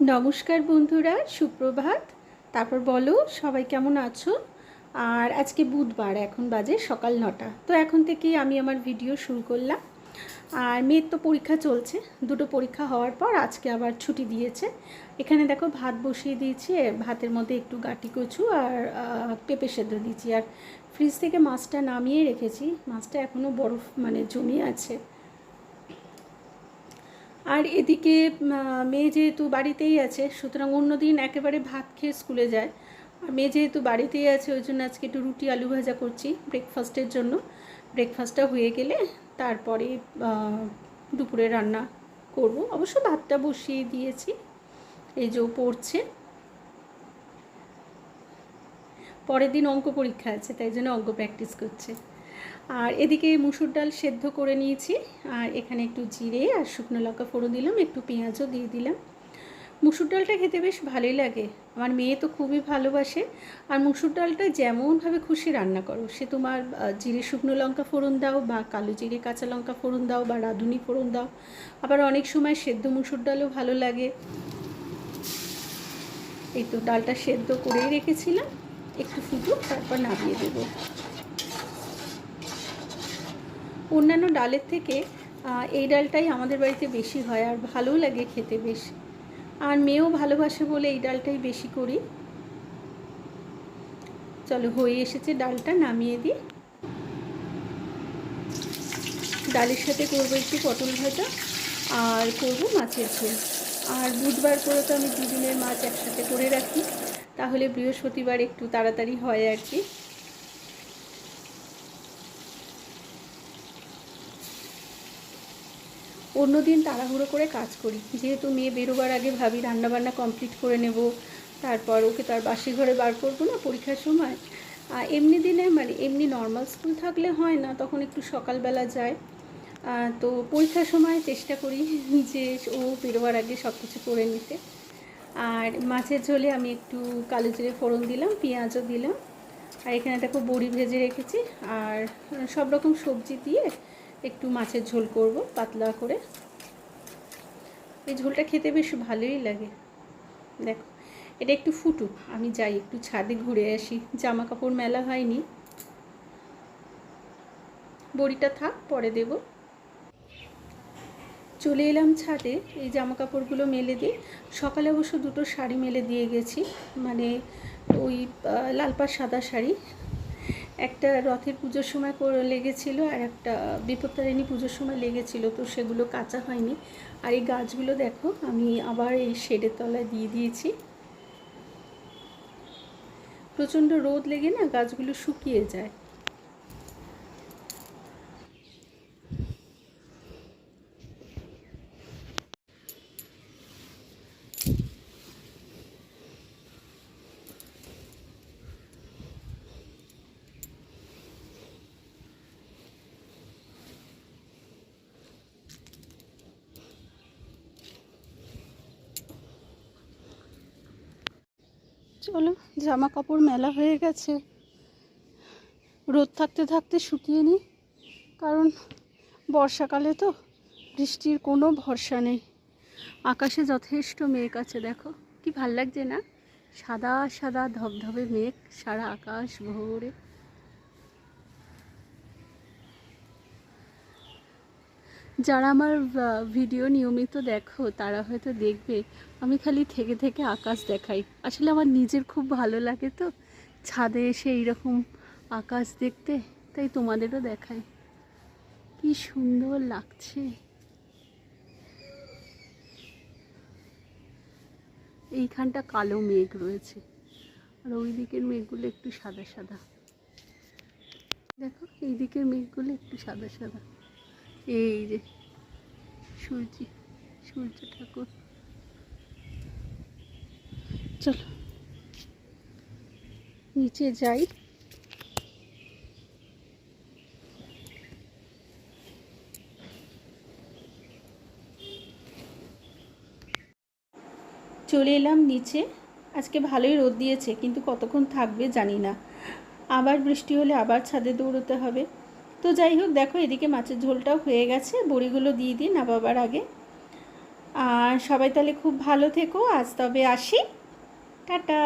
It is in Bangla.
নমস্কার বন্ধুরা, সুপ্রভাত। তারপর বলো, সবাই কেমন আছো? আর আজকে বুধবার, এখন বাজে সকাল নটা। তো এখন থেকেই আমি আমার ভিডিও শুরু করলাম। আর মেয়ের তো পরীক্ষা চলছে, দুটো পরীক্ষা হওয়ার পর আজকে আবার ছুটি দিয়েছে। এখানে দেখো ভাত বসিয়ে দিয়েছি ভাতের মধ্যে একটু গাটি কচু আর পেঁপে সেদ্ধ দিয়েছি। আর ফ্রিজ থেকে মাছটা নামিয়ে রেখেছি। মাছটা এখনও বরফ মানে জমে আছে। আর এদিকে মেয়ে যেহেতু বাড়িতেই আছে, সুতরাং অন্যদিন একেবারে ভাত খেয়ে স্কুলে যায়। আর মেয়ে যেহেতু বাড়িতেই আছে, ওই জন্য আজকে একটু রুটি, আলু ভাজা করছি ব্রেকফাস্টের জন্য। ব্রেকফাস্টটা হয়ে গেলে তারপরে দুপুরে রান্না করব। অবশ্য ভাতটা বসিয়ে দিয়েছি, এই যে পড়ছে। পরের দিন অঙ্ক পরীক্ষা আছে, তাই জন্য অঙ্ক প্র্যাকটিস করছে। আর এদিকে মুসুর ডাল সেদ্ধ করে নিয়েছি। আর এখানে একটু জিরে আর শুকনো লঙ্কা ফোড়ন দিলাম, একটু পেঁয়াজও দিয়ে দিলাম। মুসুর ডালটা খেতে বেশ ভালোই লাগে। আমার মেয়ে তো খুবই ভালোবাসে। আর মুসুর ডালটা যেমনভাবে খুশি রান্না করো। সে তোমার জিরে শুকনো লঙ্কা ফোড়ন দাও বা কালো জিরে কাঁচা লঙ্কা ফোড়ন দাও বা রাঁধুনি ফোড়ন দাও। আবার অনেক সময় সেদ্ধ মুসুর ডালও ভালো লাগে। এই তো ডালটা সেদ্ধ করেই রেখেছিলাম। একটু ফুটুক, তারপর নামিয়ে দেবো। অন্যান্য ডালের থেকে এই ডালটাই আমাদের বাড়িতে বেশি হয় আর ভালোও লাগে খেতে বেশ। আর মেয়েও ভালোবাসে বলে এই ডালটাই বেশি করি। চলো হয়ে এসেছে ডালটা, নামিয়ে দিই। ডালের সাথে করব একটু পটল ভাজা আর করব মাছের ঝোল। আর বুধবার করে তো আমি দুদিনের মাছ একসাথে করে রাখি। তাহলে বৃহস্পতিবার একটু তাড়াতাড়ি হয় আর কি। অন্যদিন তাড়াহুড়ো করে কাজ করি। যেহেতু মেয়ে বেরোবার আগে ভাবি রান্নাবান্না কমপ্লিট করে নেব, তারপর ওকে তার বাসি ঘরে বার করব না পরীক্ষার সময়। আর এমনি দিনে মানে এমনি নর্মাল স্কুল থাকলে হয় না, তখন একটু সকালবেলা যায়। তো পরীক্ষার সময় চেষ্টা করি যে ও বেরোবার আগে সব কিছু করে নিতে। আর মাছের ঝোলে আমি একটু কালো জিরে ফোড়ন দিলাম, পেঁয়াজও দিলাম। আর এখানে দেখো বড়ি ভেজে রেখেছি। আর সব রকম সবজি দিয়ে একটু মাছের ঝোল করব পাতলা করে। এই ঝোলটা খেতে বেশ ভালোই লাগে। দেখো এটা একটু ফুটুক আমি যাই একটু ছাদে ঘুরে আসি। জামা কাপড় মেলা হয়নি। বড়িটা থাক পরে দেব। চলে এলাম ছাদে এই জামা কাপড়গুলো মেলে দিই সকালে অবশ্য দুটো শাড়ি মেলে দিয়ে গেছি। মানে ওই আহ, লাল পাড় সাদা শাড়ি। একটা রথের পুজোর সময় লেগেছিলো আর একটা বিপত্তারিণী পুজোর সময় লেগেছিল, তো সেগুলো কাঁচা হয়নি। আর এই গাছগুলো দেখো, আমি আবার এই শেডের তলায় দিয়ে দিয়েছি। প্রচণ্ড রোদ লেগে না গাছগুলো শুকিয়ে যায়। চলো জামা কাপড় মেলা হয়ে গেছে। রোদ থাকতে থাকতে শুকিয়ে নিই কারণ বর্ষাকালে তো বৃষ্টির কোনো ভরসা নেই। আকাশে যথেষ্ট মেঘ আছে, দেখো। কি ভালো লাগছে না? সাদা সাদা, ধবধবে মেঘ, সারা আকাশ ভরে। যারা আমার ভিডিও নিয়মিত দেখো, তারা হয়তো দেখবে, আমি খালি থেকে থেকে আকাশ দেখাই। আসলে আমার নিজের খুব ভালো লাগে তো, ছাদে এসে এইরকম আকাশ দেখতে, তাই তোমাদেরও দেখাই। কি সুন্দর লাগছে। এইখানটা কালো মেঘ রয়েছে, আর ওই দিকের মেঘগুলো একটু সাদা সাদা। দেখো এই দিকের মেঘগুলো একটু সাদা সাদা। এই যে, সূর্য সূর্য ঠাকুর। চলো, নিচে যাই। চলে এলাম নিচে। আজকে ভালোই রোদ দিয়েছে, কিন্তু কতক্ষণ থাকবে জানি না। আবার বৃষ্টি হলে আবার ছাদে দৌড়তে হবে। তো যাই হোক, দেখো এদিকে মাছের ঝোলটাও হয়ে গেছে, বড়িগুলো দিয়ে দিই নাবাবার আগে। আর সবাই তাহলে খুব ভালো থেকো, আজ তবে আসি। টাটা।